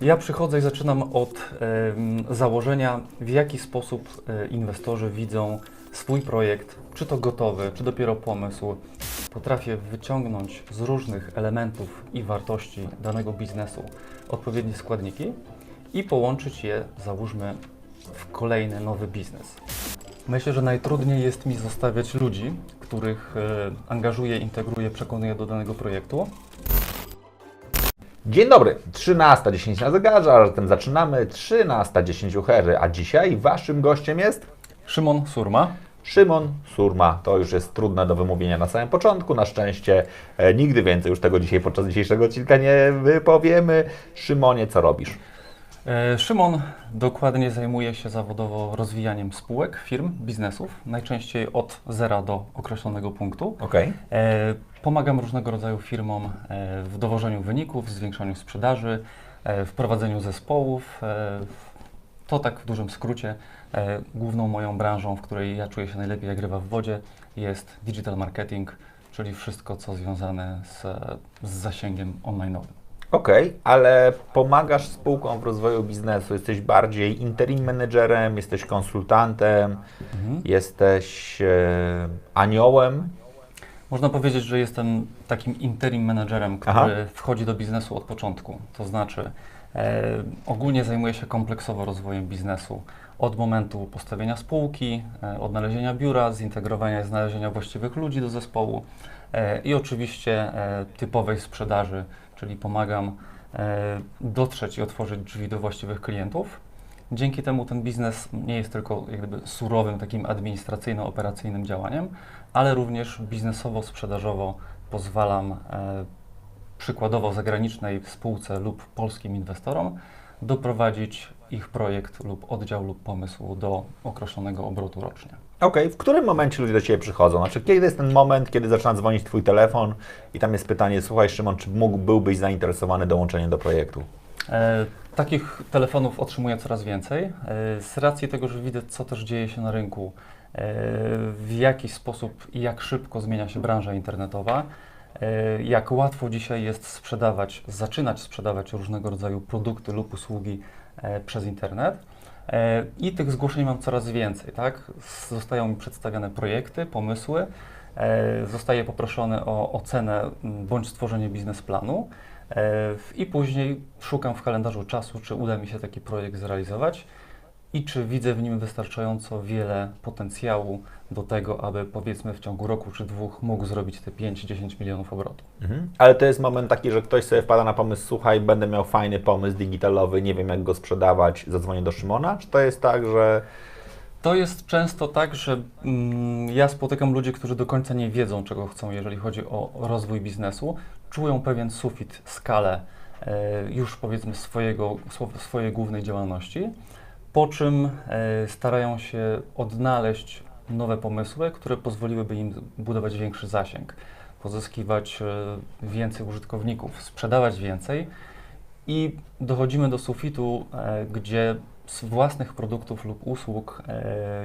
Ja przychodzę i zaczynam od założenia, w jaki sposób e, inwestorzy widzą swój projekt, czy to gotowy, czy dopiero pomysł. Potrafię wyciągnąć z różnych elementów i wartości danego biznesu odpowiednie składniki i połączyć je, załóżmy, w kolejny nowy biznes. Myślę, że najtrudniej jest mi zostawiać ludzi, których e, angażuję, integruję, przekonuję do danego projektu. Dzień dobry, 13.10 na zegarze, a zatem zaczynamy 13.10 u Hery, a dzisiaj waszym gościem jest Szymon Surma. Szymon Surma. To już jest trudne do wymówienia na samym początku, na szczęście e, nigdy więcej już tego dzisiaj podczas dzisiejszego odcinka nie wypowiemy. Szymonie, co robisz? E, Szymon dokładnie zajmuje się zawodowo rozwijaniem spółek, firm, biznesów, najczęściej od zera do określonego punktu. Okej. E, Pomagam różnego rodzaju firmom e, w dowożeniu wyników, zwiększaniu sprzedaży, w prowadzeniu zespołów. To tak w dużym skrócie. Główną moją branżą, w której ja czuję się najlepiej jak ryba w wodzie, jest digital marketing, czyli wszystko, co związane z, z zasięgiem online'owym. Okej, ale pomagasz spółkom w rozwoju biznesu. Jesteś bardziej interim managerem, jesteś konsultantem, Mhm. jesteś e, aniołem. Można powiedzieć, że jestem takim interim menedżerem, który Aha. wchodzi do biznesu od początku. To znaczy, e, ogólnie zajmuję się kompleksowo rozwojem biznesu. Od momentu postawienia spółki, e, odnalezienia biura, zintegrowania i znalezienia właściwych ludzi do zespołu e, i oczywiście e, typowej sprzedaży, czyli pomagam e, dotrzeć i otworzyć drzwi do właściwych klientów. Dzięki temu ten biznes nie jest tylko jak gdyby surowym takim administracyjno-operacyjnym działaniem, ale również biznesowo-sprzedażowo pozwalam e, przykładowo zagranicznej spółce lub polskim inwestorom doprowadzić ich projekt lub oddział lub pomysł do określonego obrotu rocznie. Okej, w którym momencie ludzie do Ciebie przychodzą? Znaczy, kiedy jest ten moment, kiedy zaczyna dzwonić Twój telefon i tam jest pytanie, słuchaj Szymon, czy mógł, byłbyś zainteresowany dołączeniem do projektu? E, takich telefonów otrzymuję coraz więcej. E, z racji tego, że widzę, co też dzieje się na rynku, e, w jaki sposób i jak szybko zmienia się branża internetowa, e, jak łatwo dzisiaj jest sprzedawać, zaczynać sprzedawać różnego rodzaju produkty lub usługi e, przez internet. E, I tych zgłoszeń mam coraz więcej, tak? Zostają mi przedstawiane projekty, pomysły, e, zostaję poproszony o ocenę bądź stworzenie biznesplanu. E, I później szukam w kalendarzu czasu, czy uda mi się taki projekt zrealizować i czy widzę w nim wystarczająco wiele potencjału do tego, aby powiedzmy w ciągu roku czy dwóch mógł zrobić te 5-10 milionów obrotów. Mhm. Ale to jest moment taki, że ktoś sobie wpada na pomysł, słuchaj, będę miał fajny pomysł digitalowy, nie wiem jak go sprzedawać, zadzwonię do Szymona? Czy to jest tak, że... To jest często tak, że mm, ja spotykam ludzi, którzy do końca nie wiedzą, czego chcą, jeżeli chodzi o rozwój biznesu. Czują pewien sufit, skalę e, już powiedzmy swojego, swo- swojej głównej działalności, po czym e, starają się odnaleźć nowe pomysły, które pozwoliłyby im budować większy zasięg, pozyskiwać e, więcej użytkowników, sprzedawać więcej i dochodzimy do sufitu, e, gdzie z własnych produktów lub usług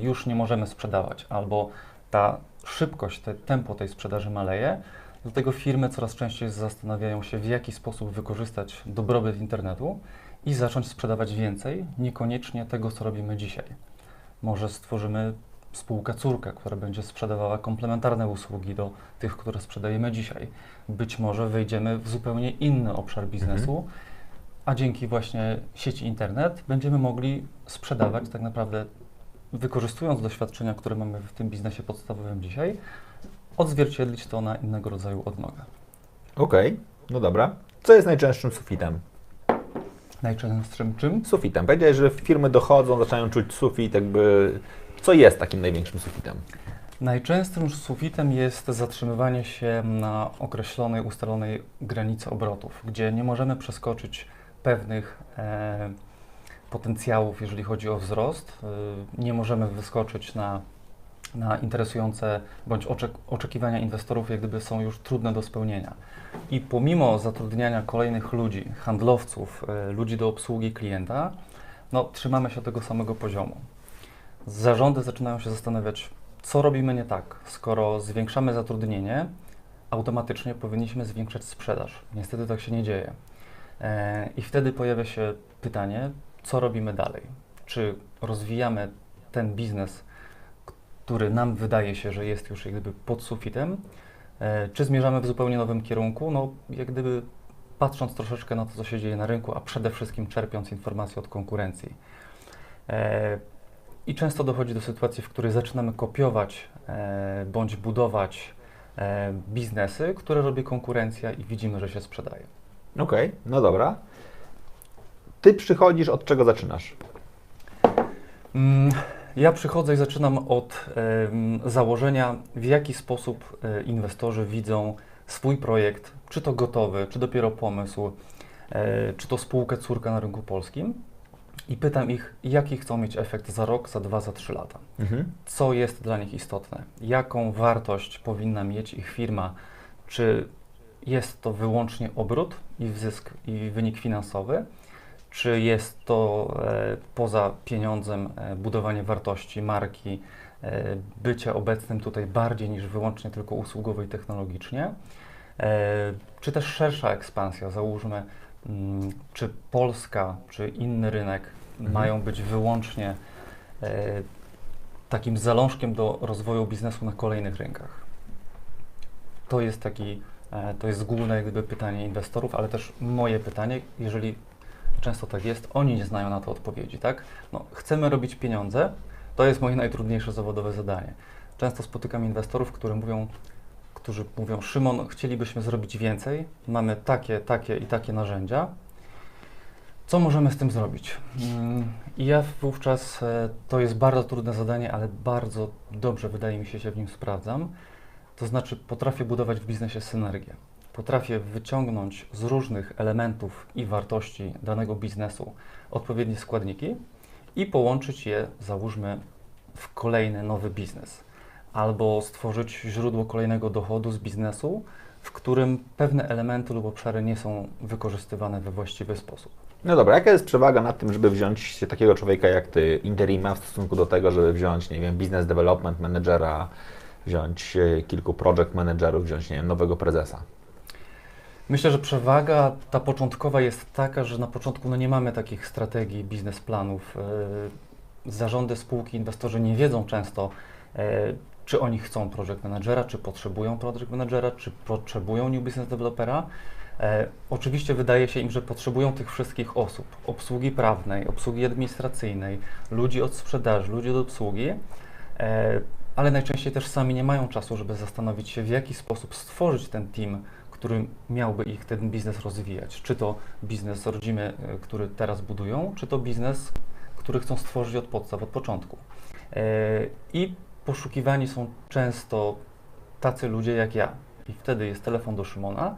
już nie możemy sprzedawać, albo ta szybkość, te tempo tej sprzedaży maleje. Dlatego firmy coraz częściej zastanawiają się, w jaki sposób wykorzystać dobrobyt internetu i zacząć sprzedawać więcej, niekoniecznie tego, co robimy dzisiaj. Może stworzymy spółkę córkę, która będzie sprzedawała komplementarne usługi do tych, które sprzedajemy dzisiaj. Być może wejdziemy w zupełnie inny obszar biznesu, a dzięki właśnie sieci internet będziemy mogli sprzedawać tak naprawdę, wykorzystując doświadczenia, które mamy w tym biznesie podstawowym dzisiaj, odzwierciedlić to na innego rodzaju odnogę. Okej, no dobra. Co jest najczęstszym sufitem? Najczęstszym czym? Sufitem. Powiedziałeś, że firmy dochodzą, zaczynają czuć sufit, jakby... Co jest takim największym sufitem? Najczęstszym sufitem jest zatrzymywanie się na określonej, ustalonej granicy obrotów, gdzie nie możemy przeskoczyć pewnych e, potencjałów, jeżeli chodzi o wzrost. E, nie możemy wyskoczyć na, na interesujące bądź oczek, oczekiwania inwestorów, jak gdyby są już trudne do spełnienia. I pomimo zatrudniania kolejnych ludzi, handlowców, e, ludzi do obsługi klienta, no, trzymamy się tego samego poziomu. Zarządy zaczynają się zastanawiać, co robimy nie tak. Skoro zwiększamy zatrudnienie, automatycznie powinniśmy zwiększać sprzedaż. Niestety tak się nie dzieje. E, I wtedy pojawia się pytanie, co robimy dalej? Czy rozwijamy ten biznes, który nam wydaje się, że jest już jak gdyby pod sufitem, e, czy zmierzamy w zupełnie nowym kierunku? No, jak gdyby patrząc troszeczkę na to, co się dzieje na rynku, a przede wszystkim czerpiąc informacje od konkurencji. E, I często dochodzi do sytuacji, w której zaczynamy kopiować e, bądź budować biznesy, które robi konkurencja i widzimy, że się sprzedaje. Okej, no dobra. Ty przychodzisz, od czego zaczynasz? Mm, Ja przychodzę i zaczynam od em, założenia, w jaki sposób e, inwestorzy widzą swój projekt, czy to gotowy, czy dopiero pomysł, e, czy to spółkę córka na rynku polskim. I pytam ich, jaki chcą mieć efekt za rok, za dwa, za trzy lata. Mhm. Co jest dla nich istotne? Jaką wartość powinna mieć ich firma? Czy jest to wyłącznie obrót i zysk i wynik finansowy? Czy jest to e, poza pieniądzem e, budowanie wartości, marki, e, bycie obecnym tutaj bardziej niż wyłącznie tylko usługowo i technologicznie? Czy też szersza ekspansja? Załóżmy, mm, czy Polska, czy inny rynek Mhm. mają być wyłącznie takim zalążkiem do rozwoju biznesu na kolejnych rynkach? To jest taki, to jest główne jak gdyby pytanie inwestorów, ale też moje pytanie, jeżeli często tak jest, oni nie znają na to odpowiedzi, tak? No, chcemy robić pieniądze, to jest moje najtrudniejsze zawodowe zadanie. Często spotykam inwestorów, którzy mówią, którzy mówią, Szymon, chcielibyśmy zrobić więcej, mamy takie, takie i takie narzędzia, co możemy z tym zrobić? Mm, I ja wówczas, e, to jest bardzo trudne zadanie, ale bardzo dobrze wydaje mi się, się w nim sprawdzam. To znaczy potrafię budować w biznesie synergię. Potrafię wyciągnąć z różnych elementów i wartości danego biznesu odpowiednie składniki i połączyć je, załóżmy, w kolejny nowy biznes. Albo stworzyć źródło kolejnego dochodu z biznesu, w którym pewne elementy lub obszary nie są wykorzystywane we właściwy sposób. No dobra, jaka jest przewaga nad tym, żeby wziąć takiego człowieka jak ty, interima, w stosunku do tego, żeby wziąć, nie wiem, business development managera, wziąć e, kilku project managerów, wziąć, nie wiem, nowego prezesa? Myślę, że przewaga ta początkowa jest taka, że na początku no nie mamy takich strategii, biznesplanów. Yy, Zarządy spółki, inwestorzy nie wiedzą często, yy, czy oni chcą project managera, czy potrzebują project managera, czy potrzebują new business developera. E, oczywiście wydaje się im, że potrzebują tych wszystkich osób, obsługi prawnej, obsługi administracyjnej, ludzi od sprzedaży, ludzi od obsługi, e, ale najczęściej też sami nie mają czasu, żeby zastanowić się, w jaki sposób stworzyć ten team, który miałby ich ten biznes rozwijać. Czy to biznes rodzimy, e, który teraz budują, czy to biznes, który chcą stworzyć od podstaw, od początku. E, I poszukiwani są często tacy ludzie jak ja. I wtedy jest telefon do Szymona,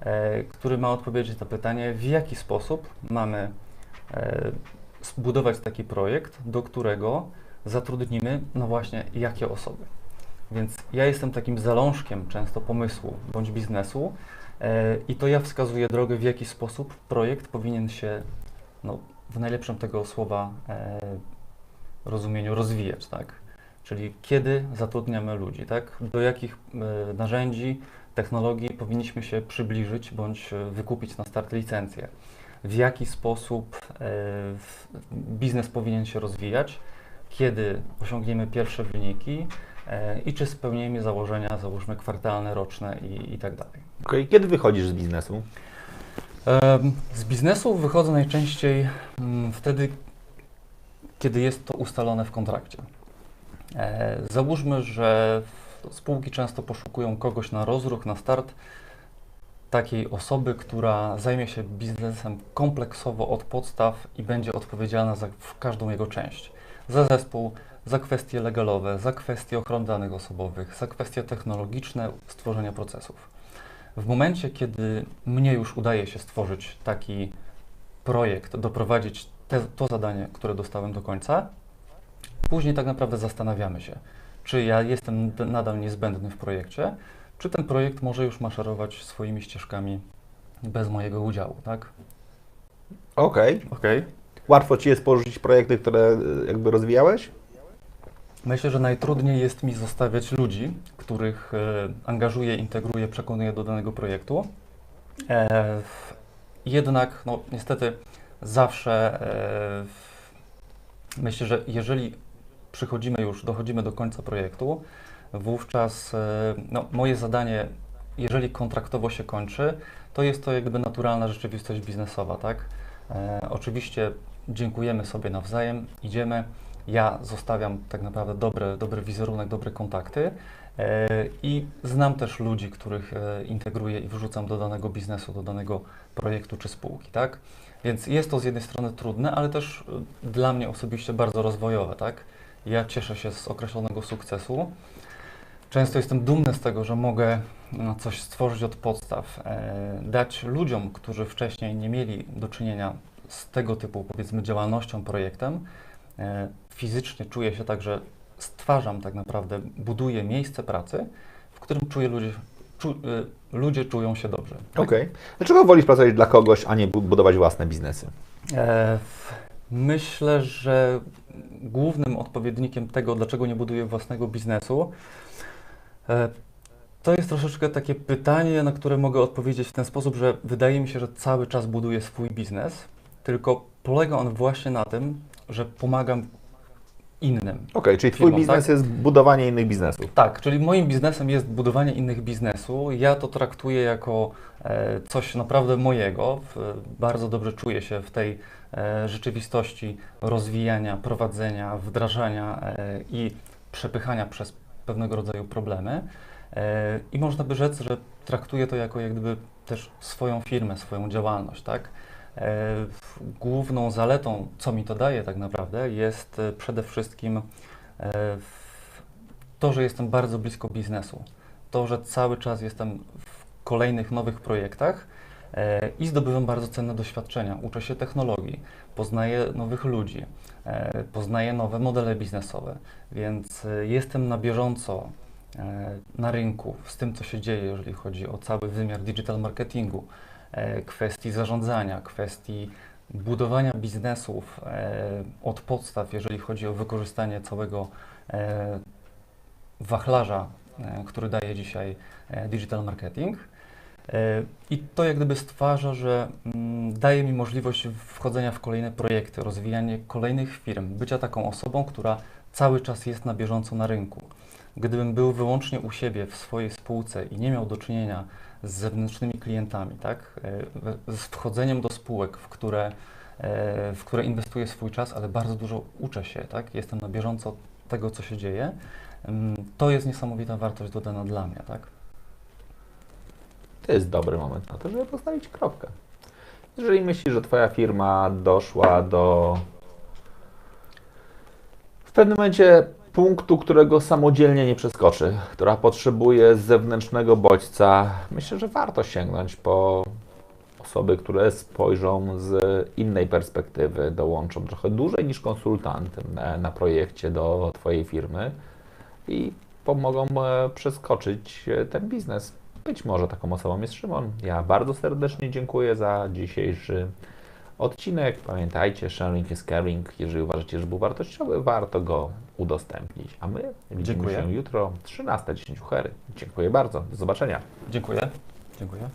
e, który ma odpowiedzieć na pytanie, w jaki sposób mamy zbudować taki projekt, do którego zatrudnimy, no właśnie, jakie osoby. Więc ja jestem takim zalążkiem często pomysłu bądź biznesu e, i to ja wskazuję drogę, w jaki sposób projekt powinien się, no, w najlepszym tego słowa e, rozumieniu, rozwijać, tak? Czyli kiedy zatrudniamy ludzi, tak? Do jakich e, narzędzi, technologii powinniśmy się przybliżyć bądź wykupić na start licencję. W jaki sposób biznes powinien się rozwijać, kiedy osiągniemy pierwsze wyniki i czy spełnimy założenia, załóżmy kwartalne, roczne i, i tak dalej. Okej, Kiedy wychodzisz z biznesu? Z biznesu wychodzę najczęściej mm, wtedy, kiedy jest to ustalone w kontrakcie. E, Załóżmy, że spółki często poszukują kogoś na rozruch, na start, takiej osoby, która zajmie się biznesem kompleksowo od podstaw i będzie odpowiedzialna za każdą jego część. Za zespół, za kwestie legalowe, za kwestie ochrony danych osobowych, za kwestie technologiczne, stworzenia procesów. W momencie, kiedy mnie już udaje się stworzyć taki projekt, doprowadzić te, to zadanie, które dostałem do końca, później tak naprawdę zastanawiamy się, czy ja jestem nadal niezbędny w projekcie, czy ten projekt może już maszerować swoimi ścieżkami bez mojego udziału, tak? Okej. Okej. Łatwo Ci jest porzucić projekty, które e, jakby rozwijałeś? Myślę, że najtrudniej jest mi zostawiać ludzi, których e, angażuję, integruję, przekonuję do danego projektu. E, Jednak, no niestety, zawsze e, myślę, że jeżeli przychodzimy już, dochodzimy do końca projektu, wówczas no, moje zadanie, jeżeli kontraktowo się kończy, to jest to jakby naturalna rzeczywistość biznesowa, tak? E, oczywiście dziękujemy sobie nawzajem, idziemy. Ja zostawiam tak naprawdę dobry, dobry wizerunek, dobre kontakty e, i znam też ludzi, których e, integruję i wrzucam do danego biznesu, do danego projektu czy spółki, tak? Więc jest to z jednej strony trudne, ale też e, dla mnie osobiście bardzo rozwojowe, tak? Ja cieszę się z określonego sukcesu. Często jestem dumny z tego, że mogę no, coś stworzyć od podstaw, dać ludziom, którzy wcześniej nie mieli do czynienia z tego typu, powiedzmy, działalnością, projektem. E, fizycznie czuję się tak, że stwarzam tak naprawdę, buduję miejsce pracy, w którym czuję ludzie, czu, e, ludzie czują się dobrze. Okej. Dlaczego wolisz pracować dla kogoś, a nie bu- budować własne biznesy? E, myślę, że głównym odpowiednikiem tego, dlaczego nie buduję własnego biznesu, e, to jest troszeczkę takie pytanie, na które mogę odpowiedzieć w ten sposób, że wydaje mi się, że cały czas buduję swój biznes, tylko polega on właśnie na tym, że pomagam innym. Okej, czyli Twój Firmom, biznes tak? jest budowanie innych biznesów. Tak, czyli moim biznesem jest budowanie innych biznesu. Ja to traktuję jako e, coś naprawdę mojego. Bardzo dobrze czuję się w tej e, rzeczywistości rozwijania, prowadzenia, wdrażania e, i przepychania przez pewnego rodzaju problemy. I można by rzec, że traktuję to jako jak gdyby też swoją firmę, swoją działalność, tak? E, Główną zaletą, co mi to daje tak naprawdę, jest e, przede wszystkim e, to, że jestem bardzo blisko biznesu. To, że cały czas jestem w kolejnych nowych projektach i zdobywam bardzo cenne doświadczenia. Uczę się technologii, poznaję nowych ludzi, poznaję nowe modele biznesowe, więc jestem na bieżąco na rynku z tym, co się dzieje, jeżeli chodzi o cały wymiar digital marketingu, kwestii zarządzania, kwestii budowania biznesów e, od podstaw, jeżeli chodzi o wykorzystanie całego e, wachlarza, e, który daje dzisiaj e, digital marketing. E, I to jak gdyby stwarza, że mm, daje mi możliwość wchodzenia w kolejne projekty, rozwijanie kolejnych firm, bycia taką osobą, która cały czas jest na bieżąco na rynku. Gdybym był wyłącznie u siebie w swojej spółce i nie miał do czynienia z zewnętrznymi klientami, tak, e, z wchodzeniem do spółek, w które, e, w które inwestuję swój czas, ale bardzo dużo uczę się, tak, jestem na bieżąco tego, co się dzieje, mm, to jest niesamowita wartość dodana dla mnie, tak. To jest dobry moment na to, żeby postawić kropkę. Jeżeli myślisz, że Twoja firma doszła do w pewnym momencie punktu, którego samodzielnie nie przeskoczy, która potrzebuje zewnętrznego bodźca, myślę, że warto sięgnąć po osoby, które spojrzą z innej perspektywy, dołączą trochę dłużej niż konsultant na, projekcie do Twojej firmy i pomogą e, przeskoczyć e, ten biznes. Być może taką osobą jest Szymon. Ja bardzo serdecznie dziękuję za dzisiejszy odcinek. Pamiętajcie, sharing is caring. Jeżeli uważacie, że był wartościowy, warto go udostępnić. A my widzimy Dziękuję. się jutro 13.10 Hery. Dziękuję bardzo. Do zobaczenia. Dziękuję. Dziękuję.